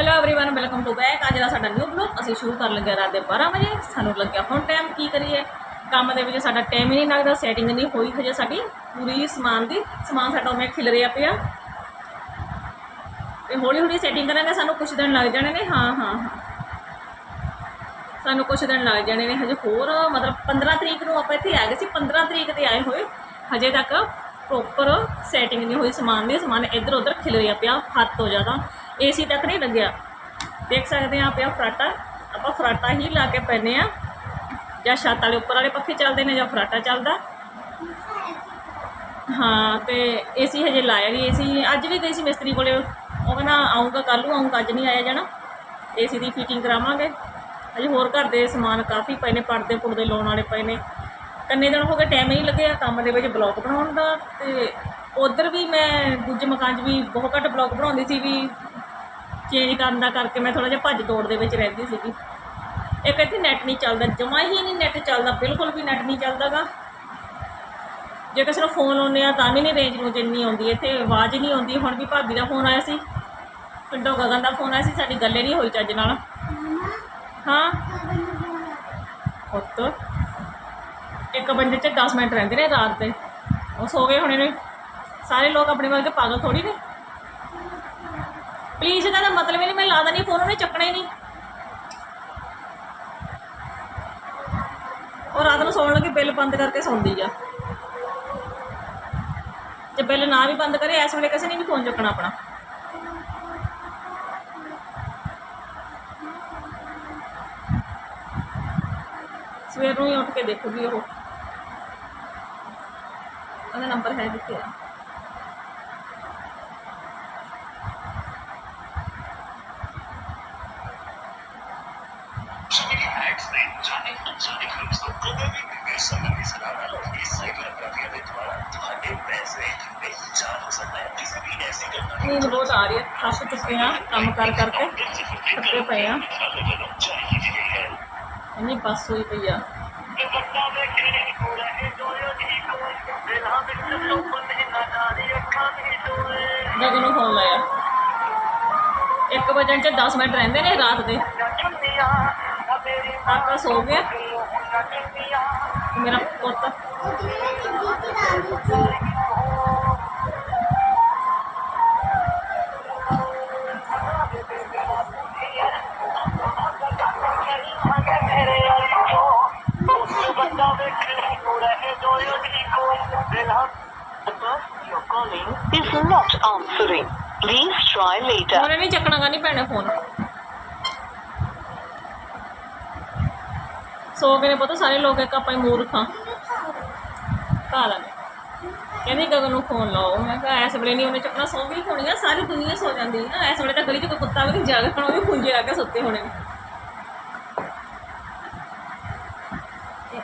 hello everyone welcome to back ਅੱਜ ਦਾ ਸਾਡਾ ਨਿਊ ਬਲੌਗ ਅਸੀਂ ਸ਼ੁਰੂ ਕਰਨ ਲੱਗੇ ਰਾਤ ਦੇ 12 ਵਜੇ ਸਾਨੂੰ ਲੱਗਿਆ ਹੁਣ ਟਾਈਮ ਕੀ ਕਰੀਏ ਕੰਮ ਦੇ ਵਿੱਚ ਸਾਡਾ ਟਾਈਮ ਹੀ ਨਹੀਂ ਲੱਗਦਾ ਸੈਟਿੰਗ ਨਹੀਂ ਹੋਈ ਹਜੇ ਸਾਡੀ ਪੂਰੀ ਸਮਾਨ ਦੀ ਸਮਾਨ ਸਾਡਾ ਉਵੇਂ ਖਿਲ ਰਿਹਾ ਪਿਆ ਤੇ ਹੌਲੀ ਹੌਲੀ ਸੈਟਿੰਗ ਕਰਾਂਗੇ ਸਾਨੂੰ ਕੁਝ ਦਿਨ ਲੱਗ ਜਾਣੇ ਨੇ ਹਾਂ ਹਾਂ ਹਾਂ ਸਾਨੂੰ ਕੁਝ ਦਿਨ ਲੱਗ ਜਾਣੇ ਨੇ ਹਜੇ ਹੋਰ ਮਤਲਬ 15 ਤਰੀਕ ਨੂੰ ਆਪਾਂ ਇੱਥੇ ਆ ਗਏ ਸੀ 15 ਤਰੀਕ ਤੇ ਆਏ ਹੋਏ ਹਜੇ ਤੱਕ ਪ੍ਰੋਪਰ ਸੈਟਿੰਗ ਨਹੀਂ ਹੋਈ ਸਮਾਨ ਦੀ ਸਮਾਨ ਇੱਧਰ ਉੱਧਰ ਖਿਲਰਿਆ ਪਿਆ ਹੱਦ ਤੋਂ ਜ਼ਿਆਦਾ ਏਸੀ ਤੱਕ ਨਹੀਂ ਲੱਗਿਆ। ਦੇਖ ਸਕਦੇ ਆ ਪਿਆ ਫਰਾਟਾ। ਆਪਾਂ ਫਰਾਟਾ ਹੀ ਲਾ ਕੇ ਪੈਨੇ ਆ ਜਾਂ ਛੱਤ ਵਾਲੇ, ਉੱਪਰ ਵਾਲੇ ਪੱਖੇ ਚੱਲਦੇ ਨੇ ਜਾਂ ਫਰਾਟਾ ਚੱਲਦਾ। ਹਾਂ, ਤੇ ਏਸੀ ਹਜੇ ਲਾਇਆ ਨਹੀਂ। ਏਸੀ ਅੱਜ ਵੀ ਗਈ ਸੀ ਮਿਸਤਰੀ ਕੋਲੇ। ਉਹ ਕਹਿੰਦਾ ਆਉਂਗਾ ਕੱਲ੍ਹ ਨੂੰ ਆਉਂਗਾ ਅੱਜ ਨਹੀਂ ਆਇਆ ਜਾਣਾ। ਏਸੀ ਦੀ ਫਿਟਿੰਗ ਕਰਾਵਾਂਗੇ। ਅਜੇ ਹੋਰ ਘਰ ਦੇ ਸਮਾਨ ਕਾਫੀ ਪਏ ਨੇ, ਪਰਦੇ ਪੁਰਦੇ ਲਾਉਣ ਵਾਲੇ ਪਏ ਨੇ। ਕੰਨੇ ਦਿਨ ਹੋ ਗਏ ਟਾਈਮ ਨਹੀਂ ਲੱਗਿਆ, ਕੰਮ ਦੇ ਵਿੱਚ ਬਲੌਗ ਬਣਾਉਣ ਦਾ। ਤੇ ਉਧਰ ਵੀ ਮੈਂ, ਦੂਜੇ ਮਕਾਨ 'ਚ ਵੀ ਬਹੁਤ ਘੱਟ ਬਲੌਗ ਬਣਾਉਂਦੀ ਸੀ ਵੀ ਚੇਂਜ ਕਰਨ ਦਾ ਕਰਕੇ ਮੈਂ ਥੋੜਾ ਜਿਹਾ ਭੱਜ ਦੌੜ ਦੇ ਵਿੱਚ ਰਹਿੰਦੀ ਸੀਗੀ। ਇੱਕ ਇੱਥੇ ਨੈਟ ਨਹੀਂ ਚੱਲਦਾ, ਜਮਾ ਹੀ ਨਹੀਂ ਨੈਟ ਚੱਲਦਾ, ਬਿਲਕੁਲ ਵੀ ਨੈਟ ਨਹੀਂ ਚੱਲਦਾਗਾ। ਜੇ ਕਿਸੇ ਨੂੰ ਫੋਨ ਆਉਂਦੇ ਆ ਤਾਂ ਵੀ ਨਹੀਂ ਰੇਂਜ ਨੂੰ ਜਿੰਨੀ ਆਉਂਦੀ, ਇੱਥੇ ਆਵਾਜ਼ ਨਹੀਂ ਆਉਂਦੀ। ਹੁਣ ਵੀ ਭਾਬੀ ਦਾ ਫੋਨ ਆਇਆ ਸੀ। ਪਿੰਡੋਂ ਗਗਨ ਦਾ ਫੋਨ ਆਇਆ ਸੀ, ਸਾਡੀ ਗੱਲੇ ਨਹੀਂ ਹੋਈ ਚੱਜ ਨਾਲ। ਹਾਂ। ਪੁੱਤ, ਇੱਕ ਬੰਦੇ ਚ 10 ਮਿੰਟ ਰਹਿੰਦੇ ਨੇ ਰਾਤ ਦੇ। ਉਹ ਸੋ ਗਏ ਹੋਣੇ ਨੇ। ਸਾਰੇ ਲੋਕ ਆਪਣੇ ਵਰਗੇ ਪਾਗਲ ਥੋੜੀ ਨੇ। ਪਲੀਜ਼ ਇਹਦਾ ਮਤਲਬ ਹੀ ਨਹੀਂ, ਮੈਂ ਲਾਦਾ ਨਹੀਂ ਫੋਨ ਉਹਨੇ ਚੱਕਣਾ ਹੀ ਨਹੀਂ। ਉਹ ਰਾਤ ਨੂੰ ਸੌਣ ਲੱਗੇ, ਬਿੱਲ ਬੰਦ ਕਰਕੇ ਸੌਂਦੀ ਆ। ਜੇ ਬਿੱਲ ਨਾ ਵੀ ਬੰਦ ਕਰੇ, ਇਸ ਵੇਲੇ ਕਿਸੇ ਨੇ ਵੀ ਫੋਨ ਚੱਕਣਾ ਆਪਣਾ। ਸਵੇਰ ਨੂੰ ਹੀ ਉੱਠ ਕੇ ਦੇਖੂਗੀ ਉਹ। ਉਹਦਾ ਨੰਬਰ ਹੈ ਕਿੱਥੇ ਆ? Somebody hacks the ਜਾਣੇ ਅਣਜਾਣੇ ਗਰੁੱਪਸ ਤੋਂ ਕਦੇ ਵੀ ਬਿਗਰ ਸਮੇਂ ਸਲਾਹ ਨਾਲ ਇਸ ਸਾਈਕਲ ਅਪਰਾਧੀਆਂ ਦੇ ਦੁਆਰਾ ਤੁਹਾਡੇ ਪੈਸੇ ਬੇਚਾਰ ਹੋ ਸਕਦਾ ਹੈ ਕਿਸੇ ਵੀ ਐਸੀ ਘਟਨਾ ਨੀਂਦ ਬਹੁਤ ਆ ਰਹੀ ਹੈ। ਥੱਕ ਚੁੱਕੇ ਆ ਕੰਮ ਕਰ ਕਰਕੇ ਥੱਕੇ ਪਏ ਆ ਇੰਨੀ ਬੱਸ ਹੋਈ ਪਈ ਆ। ਗਗਨ ਨੂੰ ਫੋਨ ਲਾਇਆ। 1 ਵਜੇ ਚ 10 ਮਿੰਟ ਰਹਿੰਦੇ ਨੇ ਰਾਤ ਦੇ। ਕਾਕਾ ਸੋ ਗਿਆ ਮੇਰਾ ਪੁੱਤ Your calling is not answering. Please try later. ਉਹਨੇ ਨਹੀਂ ਚੱਕਣਾਗਾ ਨਹੀਂ ਭੈਣੇ ਫੋਨ ਸੋ ਗਏ ਨੇ ਪਤਾ, ਸਾਰੇ ਲੋਕ ਇੱਕ ਆਪਾਂ ਹੀ ਮੂਰਖਾਂ ਕਾ ਲਾਂਗੇ। ਕਹਿੰਦੀ ਗਗਨ ਨੂੰ ਫੋਨ ਲਾਓ। ਮੈਂ ਕਿਹਾ ਐਸ ਵੇਲੇ ਨਹੀਂ, ਉਹਨੇ ਚੱਕਣਾ ਸੌਂ ਗਈ ਹੋਣੀ ਆ ਸਾਰੀ ਦੁਨੀਆ ਸੋ ਜਾਂਦੀ ਹੈ ਐਸ ਵੇਲੇ ਤਾਂ ਗਲੀ 'ਚ ਕੋਈ ਕੁੱਤਾ ਵੀ ਨਹੀਂ ਜਾਗਣਾ ਉਹ ਵੀ ਪੁੰਜੇ ਆ ਕੇ ਸੁੱਤੇ ਹੋਣੇ। ਨੇ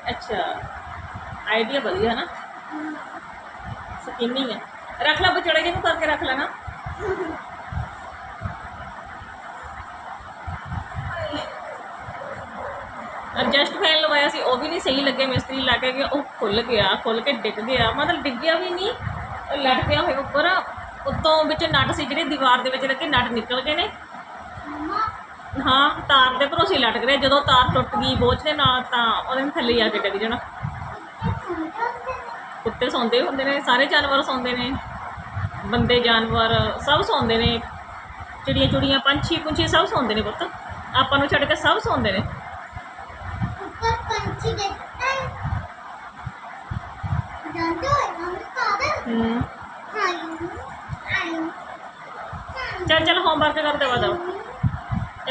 ਅੱਛਾ ਆਈਡੀਆ ਵਧੀਆ ਨਾ। ਸਕੀਮਿੰਗ ਹੈ ਰੱਖ ਲੈ ਬਚੜੇ ਜਿਹਨੂੰ ਕਰਕੇ ਰੱਖ ਲੈਣਾ? ਐਡਜਸਟ ਫੈਨ ਲਵਾਇਆ ਸੀ, ਉਹ ਵੀ ਨਹੀਂ ਸਹੀ ਲੱਗੇ ਮਿਸਤਰੀ ਲਾ ਕੇ ਗਿਆ ਉਹ ਖੁੱਲ ਗਿਆ ਖੁੱਲ ਕੇ ਡਿੱਗ ਗਿਆ। ਮਤਲਬ ਡਿੱਗਿਆ ਵੀ ਨਹੀਂ ਲਟ ਗਿਆ ਹੋਇਆ ਉੱਪਰ। ਉੱਤੋਂ ਵਿੱਚ ਨਟ ਸੀ ਜਿਹੜੇ ਦੀਵਾਰ ਦੇ ਵਿੱਚ ਲੱਗੇ, ਨਟ ਨਿਕਲ ਗਏ ਨੇ। ਹਾਂ, ਤਾਰ ਦੇ ਭਰੋਸੇ ਲਟਕ ਰਿਹਾ। ਜਦੋਂ ਤਾਰ ਟੁੱਟ ਗਈ ਬੋਝ ਦੇ ਨਾਲ, ਤਾਂ ਉਹਦੇ ਥੱਲੇ ਆ ਕੇ ਡਿੱਗ ਜਾਣਾ। ਕੁੱਤੇ ਸੌਂਦੇ ਹੁੰਦੇ ਨੇ, ਸਾਰੇ ਜਾਨਵਰ ਸੌਂਦੇ ਨੇ। ਬੰਦੇ, ਜਾਨਵਰ ਸਭ ਸੌਂਦੇ ਨੇ। ਚਿੜੀਆਂ ਚੁੜੀਆਂ ਪੰਛੀ ਪੁੰਛੀ ਸਭ ਸੌਂਦੇ ਨੇ ਪੁੱਤ। ਆਪਾਂ ਨੂੰ ਛੱਡ ਕੇ ਸਭ ਸੌਂਦੇ ਨੇ। ਚਲ, ਚੱਲ ਹੋਮਵਰਕ ਕਰਦੇ ਵਾ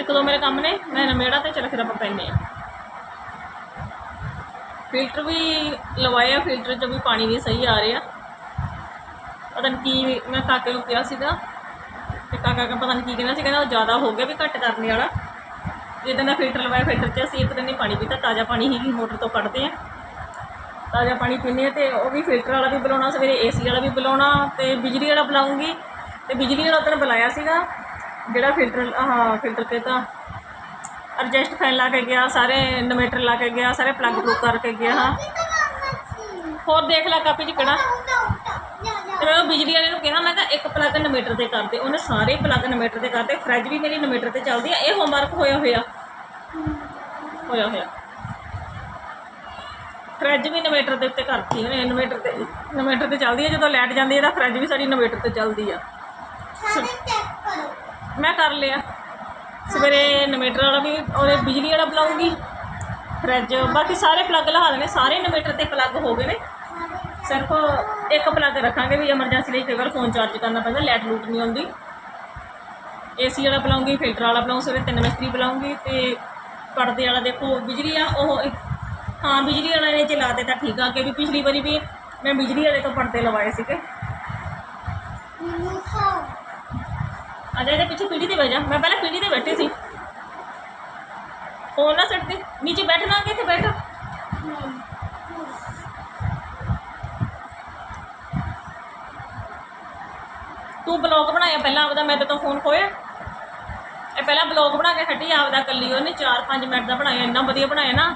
ਇੱਕ ਦੋ ਮੇਰੇ ਕੰਮ ਨੇ, ਮੈਂ ਨਮੇੜਾ ਤੇ ਚੱਲ ਫਿਰ ਆਪਾਂ ਪੈਨੇ ਆ ਫਿਲਟਰ ਵੀ ਲਵਾਇਆ ਫਿਲਟਰ 'ਚ ਵੀ ਪਾਣੀ ਨਹੀਂ ਸਹੀ ਆ ਰਿਹਾ ਪਤਾ ਨਹੀਂ ਕੀ ਮੈਂ ਕਾਕੇ ਨੂੰ ਕਿਹਾ ਸੀਗਾ, ਤੇ ਕਾਕਾ ਕਹਿੰਦਾ ਪਤਾ ਨਹੀਂ ਕੀ ਕਹਿੰਦਾ ਸੀ, ਕਹਿੰਦਾ ਉਹ ਜ਼ਿਆਦਾ ਹੋ ਗਿਆ ਵੀ ਘੱਟ ਕਰਨੇ ਵਾਲਾ। ਇਦਾਂ ਦਾ ਫਿਲਟਰ ਲਵਾਇਆ ਫਿਲਟਰ 'ਚ ਅਸੀਂ ਇੱਕ ਦਿਨ ਹੀ ਪਾਣੀ ਪੀਤਾ, ਤਾਜ਼ਾ ਪਾਣੀ ਹੀ ਮੋਟਰ ਤੋਂ ਕੱਢਦੇ ਆ ਤਾਜ਼ਾ ਪਾਣੀ ਪੀਂਦੇ ਆ ਤੇ ਉਹ ਵੀ ਫਿਲਟਰ ਵਾਲਾ ਵੀ ਬੁਲਾਉਣਾ, ਸਵੇਰੇ ਏਸੀ ਵਾਲਾ ਵੀ ਬੁਲਾਉਣਾ ਤੇ ਬਿਜਲੀ ਵਾਲਾ ਬੁਲਾਉਂਗੀ। ਤੇ ਬਿਜਲੀ ਵਾਲਾ ਉਦੋਂ ਬੁਲਾਇਆ ਸੀਗਾ, ਜਿਹੜਾ ਫਿਲਟਰ, ਆਹ ਫਿਲਟਰ ਤੇ ਤਾਂ ਐਡਜਸਟ ਫੈਨ ਲਾ ਕੇ ਗਿਆ, ਸਾਰੇ ਇਨਵੇਟਰ ਲਾ ਕੇ ਗਿਆ, ਸਾਰੇ ਪਲੱਗ ਪਲੂਗ ਕਰਕੇ ਗਿਆ, ਹਾਂ। ਹੋਰ ਦੇਖ ਲੈ ਕਾਪੀ 'ਚ ਕਿਹੜਾ। ਤੇ ਮੈਂ ਉਹ ਬਿਜਲੀ ਵਾਲੇ ਨੂੰ ਕਿਹਾ, ਮੈਂ ਕਿਹਾ ਇੱਕ ਪਲੱਗ ਇਨਵੇਟਰ ਤੇ ਕਰਦੇ ਉਹਨੇ ਸਾਰੇ ਪਲੱਗ ਇਨਵੇਟਰ ਤੇ ਕਰਦੇ ਫ੍ਰਿਜ ਵੀ ਮੇਰੀ ਇਨਵੇਟਰ ਤੇ ਚੱਲਦੀ ਆ, ਇਹ ਹੋਮਵਰਕ ਹੋਇਆ ਹੋਇਆ ਹੋਇਆ ਹੋਇਆ। ਫਰਿੱਜ ਵੀ ਇਨਵੇਟਰ ਦੇ ਉੱਤੇ ਕਰਤੀ ਉਹਨੇ ਇਨਵੇਟਰ ਤੇ ਇਨਵੇਟਰ ਤੇ ਚੱਲਦੀ ਹੈ ਜਦੋਂ ਲਾਈਟ ਜਾਂਦੀ ਹੈ ਤਾਂ ਫਰਿੱਜ ਵੀ ਸਾਡੀ ਇਨਵੇਟਰ ਤੇ ਚੱਲਦੀ ਆ। ਮੈਂ ਕਰ ਲਿਆ। ਸਵੇਰੇ ਇਨਵੇਟਰ ਵਾਲਾ ਵੀ ਉਹਦੇ ਬਿਜਲੀ ਵਾਲਾ ਬੁਲਾਉਂਗੀ ਫਰਿੱਜ ਬਾਕੀ ਸਾਰੇ ਪਲੱਗ ਲਹਾ ਦੇਣੇ ਸਾਰੇ ਇਨਵੇਟਰ ਤੇ ਪਲੱਗ ਹੋ ਗਏ ਨੇ। ਸਿਰਫ ਇੱਕ ਪਲੱਗ ਰੱਖਾਂਗੇ ਵੀ ਐਮਰਜੈਂਸੀ ਲਈ ਕਈ ਵਾਰ ਫੋਨ ਚਾਰਜ ਕਰਨਾ ਪੈਂਦਾ ਲਾਈਟ ਲੂਟ ਨਹੀਂ ਆਉਂਦੀ। ਏਸੀ ਵਾਲਾ ਬੁਲਾਉਂਗੀ ਫਿਲਟਰ ਵਾਲਾ ਬੁਲਾਉਂ ਸਵੇਰੇ ਤਿੰਨ ਮਿਸਤਰੀ ਬੁਲਾਉਂਗੀ ਤੇ ਪਰਦੇ ਵਾਲਾ ਦੇਖੋ ਬਿਜਲੀ ਆ, ਉਹ ਹਾਂ ਬਿਜਲੀ ਵਾਲਾ ਨੇ ਚਲਾ ਦੇ ਠੀਕ ਆ ਕਿ ਵੀ ਪਿਛਲੀ ਵਾਰੀ ਵੀ ਮੈਂ ਬਿਜਲੀ ਵਾਲੇ ਤੋਂ ਪਰਦੇ ਲਵਾਏ ਸੀਗੇ। ਅਜਾ ਇਹਦੇ ਪਿੱਛੇ ਪੀੜੀ ਤੇ ਬਹਿ ਮੈਂ ਪਹਿਲਾਂ ਪੀੜੀ ਤੇ ਬੈਠੀ ਸੀ। ਫੋਨ ਨਾ ਸੱਟਦੇ ਨੀਚੇ ਬੈਠਣਾ ਕਿ ਇੱਥੇ ਬੈਠ। ਤੂੰ ਬਲੌਗ ਬਣਾਇਆ ਪਹਿਲਾਂ ਆਪਦਾ, ਮੈਂ ਤੇ ਤੋਂ ਫੋਨ ਖੋਇਆ ਇਹ ਪਹਿਲਾਂ ਬਲੌਗ ਬਣਾ ਕੇ ਹਟੀ ਆਪਦਾ ਕੱਲੀ ਉਹਨੇ 4-5 ਮਿੰਟ ਦਾ ਬਣਾਇਆ ਇੰਨਾ ਵਧੀਆ ਬਣਾਇਆ ਨਾ।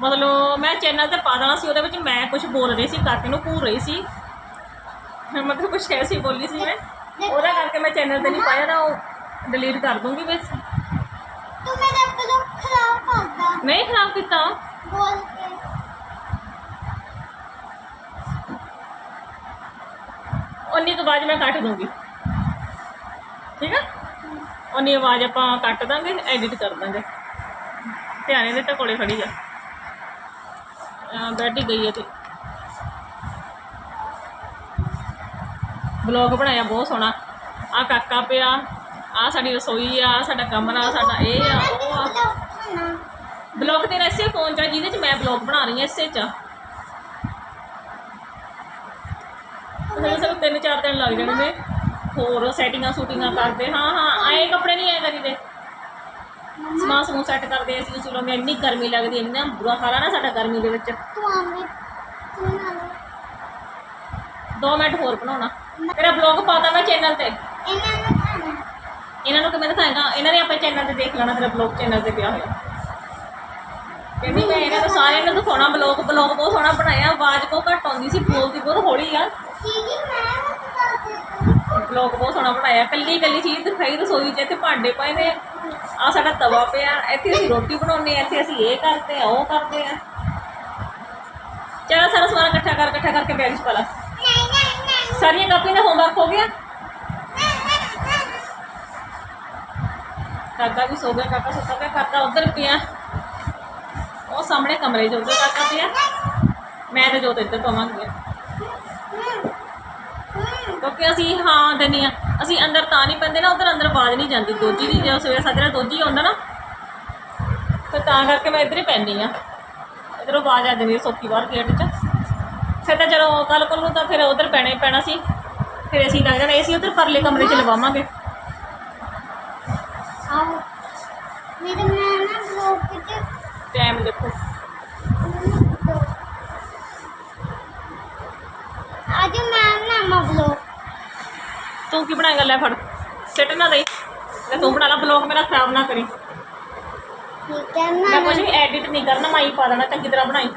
ਮਤਲਬ ਮੈਂ ਚੈਨਲ ਤੇ ਪਾ ਦੇਣਾ ਸੀ ਉਹਦੇ ਵਿੱਚ ਮੈਂ ਕੁਝ ਬੋਲ ਰਹੀ ਸੀ ਕਾਕੇ ਨੂੰ ਘੂਰ ਰਹੀ ਸੀ। ਮਤਲਬ ਕੁਝ ਐਸੀ ਬੋਲੀ ਸੀ ਮੈਂ। ਉਹਦਾ ਕਰਕੇ ਮੈਂ ਚੈਨਲ ਤੇ ਨਹੀਂ ਪਾਇਆ ਨਾ ਉਹ ਡਿਲੀਟ ਕਰ ਦੂੰਗੀ ਬਸ। ਤੂੰ ਮੇਰਾ ਬਲੌਗ ਖਰਾਬ ਕਰਦਾ ਨਹੀਂ ਖਰਾਬ ਕੀਤਾ। ਬੋਲ ਕੇ। ਉਨੀ ਕੁ ਆਵਾਜ਼ ਮੈਂ ਕੱਟ ਦੂੰਗੀ ਠੀਕ ਆ? ਉਨੀ ਆਵਾਜ਼ ਆਪਾਂ ਕੱਟ ਦਾਂਗੇ ਐਡਿਟ ਕਰ ਦਾਂਗੇ। ਧਿਆਨੇ ਦੇ ਤਾਂ ਕੋਲੇ ਖੜੀ ਆ ਬੈਠੀ ਗਈ ਹੈ ਤੇ। ਬਲੌਗ ਬਣਾਇਆ, ਬਹੁਤ ਸੋਹਣਾ। ਆ ਕਾਕਾ ਪਿਆ ਆ ਸਾਡੀ ਰਸੋਈ ਆ ਸਾਡਾ ਕਮਰਾ ਸਾਡਾ ਇਹ ਆ, ਉਹ ਆ। ਬਲੌਗ ਤੇਰਾ ਇਸੇ ਫੋਨ 'ਚ ਆ, ਜਿਹਦੇ 'ਚ ਮੈਂ ਬਲੌਗ ਬਣਾ ਰਹੀ ਹਾਂ, ਇਸੇ 'ਚ ਆ। ਮੈਨੂੰ ਸਭ ਤਿੰਨ ਚਾਰ ਦਿਨ ਲੱਗ ਜਾਣਗੇ। ਹੋਰ ਸੈਟਿੰਗਾਂ ਸ਼ੂਟਿੰਗਾਂ ਕਰਦੇ। ਹਾਂ ਹਾਂ ਆਏ ਕੱਪੜੇ ਨਹੀਂ ਆਏ ਕਰੀਦੇ। ਸਮਾਨ ਸਮੂਹ ਸੈੱਟ ਕਰਦੇ ਅਸੀਂ ਉਸ ਲੋਕ ਇੰਨੀ ਗਰਮੀ ਲੱਗਦੀ ਇੰਨਾ ਬੁਰਾ ਹਾਲ ਆ ਨਾ ਸਾਡਾ ਗਰਮੀ ਦੇ ਵਿੱਚ। ਤੂੰ ਆਮੇ ਤੂੰ ਨਾ ਲੈ। 2 ਮਿੰਟ ਹੋਰ ਬਣਾਉਣਾ। ਤੇਰਾ ਬਲੌਗ ਪਾਤਾ ਮੈਂ ਚੈਨਲ ਤੇ। ਇਹਨਾਂ ਨੂੰ ਖਾਣਾ ਇਹਨਾਂ ਨੂੰ ਕਿਵੇਂ ਦਿਖਾਏਗਾ? ਇਹਨਾਂ ਨੇ ਆਪਣੇ ਚੈਨਲ ਤੇ ਦੇਖ ਲੈਣਾ ਤੇਰਾ ਬਲੌਗ ਚੈਨਲ ਤੇ ਪਿਆ ਹੋਇਆ। ਕਹਿੰਦੀ ਮੈਂ ਇਹਨਾਂ ਨੂੰ ਸਾਰਿਆਂ ਨੂੰ ਦਿਖਾਉਣਾ ਬਲੌਗ ਬਲੌਗ ਬਹੁਤ ਸੋਹਣਾ ਬਣਾਇਆ ਆਵਾਜ਼ ਕੋ ਘੱਟ ਆਉਂਦੀ ਸੀ ਬੋਲਦੀ ਬਹੁਤ ਹੌਲੀ ਆ। ਸੀਗੀ ਬਲੌਗ ਬਹੁਤ ਸੋਹਣਾ ਬਣਾਇਆ। ਕੱਲੀ ਕੱਲੀ ਚੀਜ਼ ਦਿਖਾਈ ਰਸੋਈ 'ਚ, ਇੱਥੇ ਭਾਂਡੇ ਪਏ ਨੇ ਆ। ਸਾਡਾ ਤਵਾ ਪਿਆ। ਇੱਥੇ ਅਸੀਂ ਰੋਟੀ ਬਣਾਉਂਦੇ ਆ ਇੱਥੇ ਅਸੀਂ ਇਹ ਕਰਦੇ ਆ ਉਹ ਕਰਦੇ ਆ ਚਲ ਸਾਰਾ ਸਮਾਨ ਇਕੱਠਾ ਕਰ, ਇਕੱਠਾ ਕਰਕੇ ਬੈਗ 'ਚ ਪਾ ਲਾ। ਸਾਰੀਆਂ ਕਾਪੀਆਂ ਦਾ ਹੋਮਵਰਕ ਹੋ ਗਿਆ? ਕਾਕਾ ਵੀ ਸੋ ਗਿਆ, ਕਾਕਾ ਸੁੱਤਾ ਪਿਆ, ਕਾਕਾ ਉਧਰ ਪਿਆ। ਉਹ ਸਾਹਮਣੇ ਕਮਰੇ 'ਚ, ਉਧਰ ਕਾਕਾ ਪਿਆ। ਮੈਂ ਤੇ ਜੋਤ ਇੱਧਰ ਪਵਾਂਗੇ ਕਿਉਂਕਿ ਅਸੀਂ ਹਾਂ ਦਿੰਦੇ ਆ ਅਸੀਂ ਅੰਦਰ ਤਾਂ ਨਹੀਂ ਪੈਂਦੇ ਨਾ ਉਧਰ ਅੰਦਰ ਆਵਾਜ਼ ਨਹੀਂ ਜਾਂਦੀ। ਦੋਜੀ ਦੀ ਜਦੋਂ ਸਵੇਰੇ ਸਾਜਰਾ ਦੋਜੀ ਆਉਂਦਾ ਨਾ ਫਿਰ ਤਾਂ ਕਰਕੇ ਮੈਂ ਇੱਧਰ ਹੀ ਪੈਂਦੀ ਆ ਇੱਧਰੋਂ ਆਵਾਜ਼ ਆ ਜਾਂਦੀ ਸੋਕੀ ਬਾਹਰ ਗੇਟ 'ਚ। ਫਿਰ ਤਾਂ ਚਲੋ ਕੱਲ ਕੋਲ ਨੂੰ ਤਾਂ ਫਿਰ ਉਧਰ ਪੈਣਾ ਹੀ ਪੈਣਾ ਸੀ। ਫਿਰ ਅਸੀਂ ਲੱਗ ਜਾਣਾ ਏਸੀ ਉਧਰ ਪਰਲੇ ਕਮਰੇ 'ਚ ਲਵਾਵਾਂਗੇ। ਆਓ ਮੇਰੇ ਮੈਂ ਨਾ ਬਲੌਗ ਵਿੱਚ ਟਾਈਮ ਦੇਖੋ। ਅੱਜ ਮੈਂ ਨਾ ਮਾ ਬਲੌਗ ਤੂੰ ਕੀ ਬਣਾਏਗਾ? ਲੈ ਫੜ। ਸਿੱਟ ਨਾ ਦੇ ਲੈ ਤੂੰ ਬਣਾ ਲਾ ਬਲੌਗ ਮੇਰਾ ਖਰਾਬ ਨਾ ਕਰੀ। ਠੀਕ ਹੈ ਮੈਂ ਮੈਂ ਕੁਝ ਵੀ ਐਡਿਟ ਨਹੀਂ ਕਰਨਾ ਮੈਂ ਹੀ ਪਾ ਦੇਣਾ ਚੰਗੀ ਤਰ੍ਹਾਂ ਬਣਾਈ।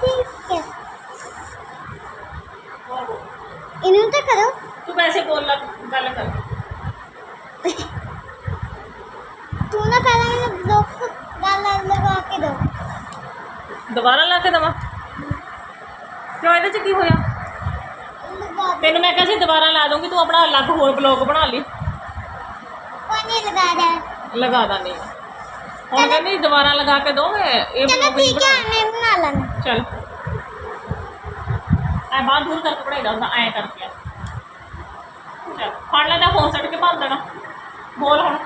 ਠੀਕ ਹੈ। ਇਹਨੂੰ ਤਾਂ ਕਰੋ। ਤੂੰ ਵੈਸੇ ਬੋਲ ਲਾ ਗੱਲ ਕਰ। ਤੂੰ ਨਾ ਪਹਿਲਾਂ ਮੈਨੂੰ ਬਲੌਗ ਗੱਲ ਲਗਾ ਕੇ ਦੋ। ਦੁਬਾਰਾ ਲਾ ਕੇ ਦਵਾ? ਕਿਉਂ ਇਹਦੇ ਚ ਕੀ ਹੋਇਆ? ਲਗਾ ਦੇ ਤੈਨੂੰ ਮੈਂ ਕਿਹਾ ਸੀ ਦੁਬਾਰਾ ਲਾ ਦੂੰਗੀ ਤੂੰ ਆਪਣਾ ਅਲੱਗ ਹੋਰ ਬਲੌਗ ਬਣਾ ਲਈ ਕੋਈ ਨਹੀਂ ਲਗਾ ਦੇ ਲਗਾ ਦਾਂਗੇ ਹੁਣ ਕਹਿੰਦੀ ਦੁਬਾਰਾ ਲਗਾ ਕੇ ਦੋ ਮੈਂ ਇਹ ਚਲੋ ਬਲੌਗ ਨਹੀਂ ਠੀਕ ਹੈ ਬਣਾ ਮੈਂ ਬਣਾ ਲੈਣਾ ਚਲ ਐ ਬਾਹਰ ਦੂਰ ਕਰਕੇ ਪੜਾਈ ਹੁੰਦਾ ਐ ਕਰਕੇ ਚਲ ਫੜ ਲੈ ਤਾਂ ਫੋਨ ਸੱਟ ਕੇ ਭੰਨ ਦੇਣਾ ਬੋਲ ਹੁਣ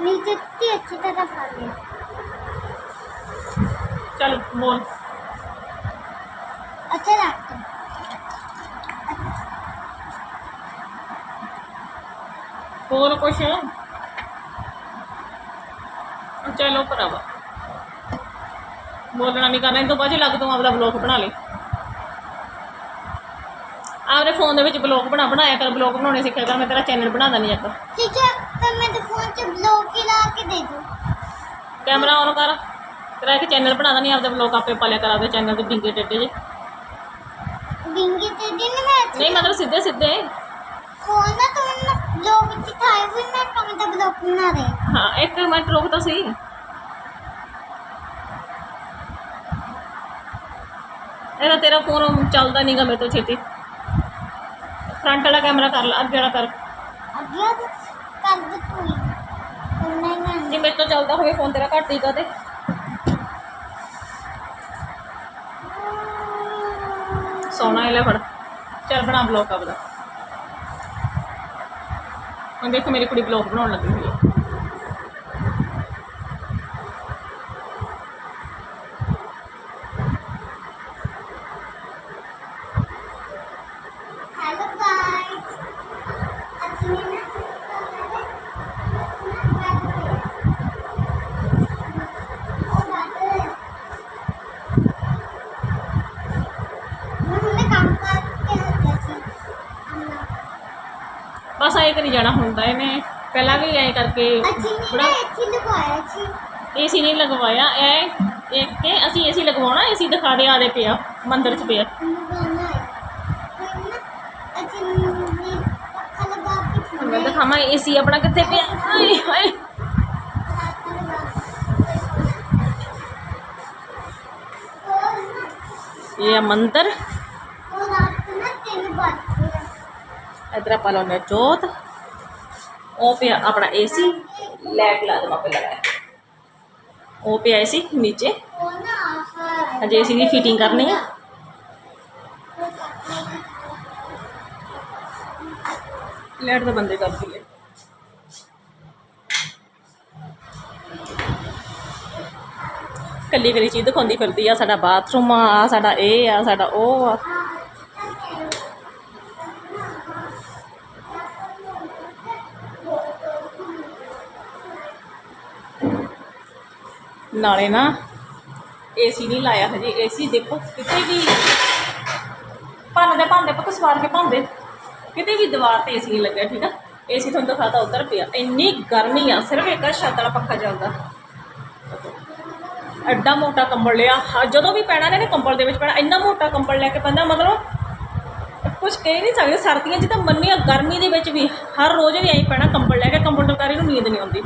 नीचे इतनी अच्छी तरह फल गई ਚਲ ਬੋਲ अच्छा लगता ਬੋਲ ਕੁਛ ਚਲੋ ਭਰਾਵਾ ਬੋਲਣਾ ਨਹੀਂ ਕਰਨਾ ਇਹ ਤੋਂ ਬਾਅਦ ਹੀ ਲੱਗ ਤੂੰ ਆਪਦਾ ਬਲੌਗ ਬਣਾ ਲੈ ਆਪਦੇ ਫੋਨ ਦੇ ਵਿੱਚ ਬਲੌਗ ਬਣਾ ਬਣਾਇਆ ਕਰ ਬਲੌਗ ਬਣਾਉਣੇ ਸਿੱਖਿਆ ਕਰ ਮੈਂ ਤੇਰਾ ਚੈਨਲ ਬਣਾ ਦਣੀ ਇੱਕ ठीक है तो मैं तो फोन से ब्लॉग की ला के दे दूँ ਕੈਮਰਾ ਔਨ ਕਰ ਤੇਰਾ ਇੱਕ ਚੈਨਲ ਬਣਾ ਦਣੀ ਆਪਦੇ ਬਲੌਗ ਆਪੇ ਪਾਲਿਆ ਕਰ ਆਪਦੇ ਚੈਨਲ ਤੇ ਡਿੰਗੇ ਟੇਡੇ ਜੇ ਬਿੰਗੀ ਤੇ ਦਿਨ ਮੈਂ ਨਹੀਂ ਮਤਲਬ ਸਿੱਧੇ ਸਿੱਧੇ ਫੋਨ ਨਾ ਤੁਮ ਬਲੌਗ ਵਿੱਚ ਥਾਏ ਵੀ ਮੈਂ ਕਮ ਦਾ ਬਲੌਗ ਬਣਾ ਰਹੇ ਹਾਂ ਇੱਕ ਮਿੰਟ ਰੁਕ ਤਾਂ ਸਹੀ ਇਹਦਾ ਤੇਰਾ ਫੋਨ ਚੱਲਦਾ ਨਹੀਂਗਾ ਮੇਰੇ ਤੋਂ ਛੇਤੀ ਫਰੰਟ ਵਾਲਾ ਕੈਮਰਾ ਕਰ ਲਾ ਅੱਗੇ ਵਾਲਾ ਕਰ ਅੱਗੇ ਤਾਂ ਕਰ ਦੇ ਤੂੰ ਹੀ ਨਹੀਂ ਮੈਂ ਜੇ ਮੇਰੇ ਤੋਂ ਚੱਲਦਾ ਹੋਵੇ ਫੋਨ ਤੇਰਾ ਘੱਟ ਹੀ ਕਦੇ ਸੋਹਣਾ ਇਹ ਲੈ ਫੜ। ਚੱਲ ਬਣਾ ਬਲੌਗ ਆਪਦਾ। ਹੁਣ ਦੇਖੋ ਮੇਰੀ ਕੁੜੀ ਬਲੌਗ ਬਣਾਉਣ ਲੱਗੀ ਹੋਈ ਹੈ। ਬਸ ਐਂ ਕਰੀ ਜਾਣਾ ਹੁੰਦਾ ਇਹਨੇ ਪਹਿਲਾਂ ਵੀ ਐਂ ਕਰਕੇ अच्छी नहीं ਬੜਾ ना अच्छी लगवाया थी ਏਸੀ ਨਹੀਂ ਲਗਵਾਇਆ ਇਹ ਇੱਕ ਕਿ ਅਸੀਂ ਏਸੀ ਲਗਵਾਉਣਾ ਏਸੀ ਦਿਖਾ ਦੇ ਆਦੇ ਪਿਆ ਮੰਦਰ 'ਚ ਪਿਆ गाना है कोई ना अच्छी नहीं पक्का लगा के ਮੈਂ ਦਿਖਾਵਾਂ ਏਸੀ ਆਪਣਾ ਕਿੱਥੇ ਪਿਆ ਹਾਏ ਹਾਏ ਇਹ ਆ ਮੰਦਰ ਇਧਰ ਆਪਾਂ ਲਾਉਂਦੇ ਲਾਉਨੇ ਜੋਤ। ਉਹ ਪਿਆ ਆਪਣਾ ਏਸੀ ਲੈਟ ਲਾ ਦੇਵਾ ਪਹਿਲਾਂ ਉਹ ਪਿਆ ਏਸੀ ਨੀਚੇ। ਅਜੇ ਏਸੀ ਦੀ ਫਿਟਿੰਗ ਕਰਨੀ ਆ। ਲੈਟ ਦਾ ਬੰਦੇ ਕਰਦੀ ਹੈ ਕੱਲੀ ਕੱਲੀ ਚੀਜ਼ ਦਿਖਾਉਂਦੀ ਫਿਰਦੀ ਆ, ਸਾਡਾ ਬਾਥਰੂਮ ਆ, ਸਾਡਾ ਇਹ ਆ, ਸਾਡਾ ਉਹ ਆ। ਨਾਲੇ ਨਾ ਏਸੀ ਨਹੀਂ ਲਾਇਆ ਹਜੇ। ਏਸੀ ਦੇਖੋ, ਕਿਤੇ ਵੀ ਭੰਨਦੇ ਭੰਨਦੇ ਪੁੱਤ ਸਵਾਰ ਕੇ ਭੰਨਦੇ ਕਿਤੇ ਵੀ ਦੀਵਾਰ ਤੇ ਏਸੀ ਨਹੀਂ ਲੱਗਿਆ, ਠੀਕ ਆ? ਏਸੀ ਤੁਹਾਨੂੰ ਦਿਖਾਤਾ ਉੱਧਰ ਪਿਆ। ਇੰਨੀ ਗਰਮੀ ਆ, ਸਿਰਫ ਇੱਕ ਛੱਤ ਵਾਲਾ ਪੱਖਾ ਚੱਲਦਾ। ਐਡਾ ਮੋਟਾ ਕੰਬਲ ਲਿਆ। ਜਦੋਂ ਵੀ ਪੈਣਾ ਨੇ ਕੰਬਲ ਦੇ ਵਿੱਚ ਪੈਣਾ। ਇੰਨਾ ਮੋਟਾ ਕੰਬਲ ਲੈ ਕੇ ਪੈਂਦਾ, ਮਤਲਬ ਕੁਝ ਕਹਿ ਨਹੀਂ ਸਕਦੇ। ਸਰਦੀਆਂ 'ਚ ਤਾਂ ਮੰਨੀਆਂ, ਗਰਮੀ ਦੇ ਵਿੱਚ ਵੀ ਹਰ ਰੋਜ਼ ਵੀ ਐਂ ਪੈਣਾ ਕੰਬਲ ਲੈ ਕੇ। ਕੰਬਲ ਟਕਾਰੀ ਨੂੰ ਨੀਂਦ ਨਹੀਂ ਆਉਂਦੀ।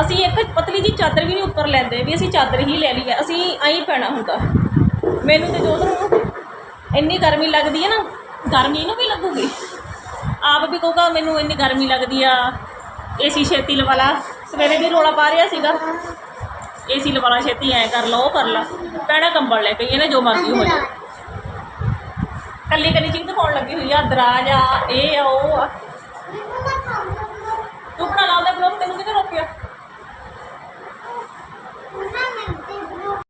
ਅਸੀਂ ਇੱਕ ਪਤਲੀ ਜੀ ਚਾਦਰ ਵੀ ਨਹੀਂ ਉੱਪਰ ਲੈਂਦੇ, ਵੀ ਅਸੀਂ ਚਾਦਰ ਹੀ ਲੈ ਲਈ ਹੈ ਅਸੀਂ ਐਂ ਪੈਣਾ ਹੁੰਦਾ। ਮੈਨੂੰ ਤੇ ਜੋਤ ਨੂੰ ਇੰਨੀ ਗਰਮੀ ਲੱਗਦੀ ਹੈ ਨਾ, ਗਰਮੀ ਨੂੰ ਵੀ ਲੱਗੂਗੀ। ਆਪ ਵੀ ਕਹੋਗਾ, ਮੈਨੂੰ ਇੰਨੀ ਗਰਮੀ ਲੱਗਦੀ ਆ ਏਸੀ ਛੇਤੀ ਲਵਾ ਲਾ। ਸਵੇਰੇ ਵੀ ਰੋਲਾ ਪਾ ਰਿਹਾ ਸੀਗਾ। ਏਸੀ ਲਵਾ ਲਾ, ਛੇਤੀ ਐਂ ਕਰ ਲਾ, ਉਹ ਕਰ ਲਾ। ਪੈਣਾ ਕੰਬਲ ਲੈ ਪਈ ਇਹਨੇ ਜੋ ਮਰਜ਼ੀ ਹੋ ਜਾ ਕੱਲੀ ਕੱਲੀ ਚੀਜ਼ ਦਿਖਾਉਣ ਲੱਗੀ ਹੋਈ ਆ, ਦਰਾਜ ਆ, ਇਹ ਆ, ਉਹ ਆ। ਤੂੰ ਬਣਾ ਲਾਉਂਦਾ ਬਲੌਗ ਤੈਨੂੰ ਕਿਤੇ ਰੋਕਿਆ?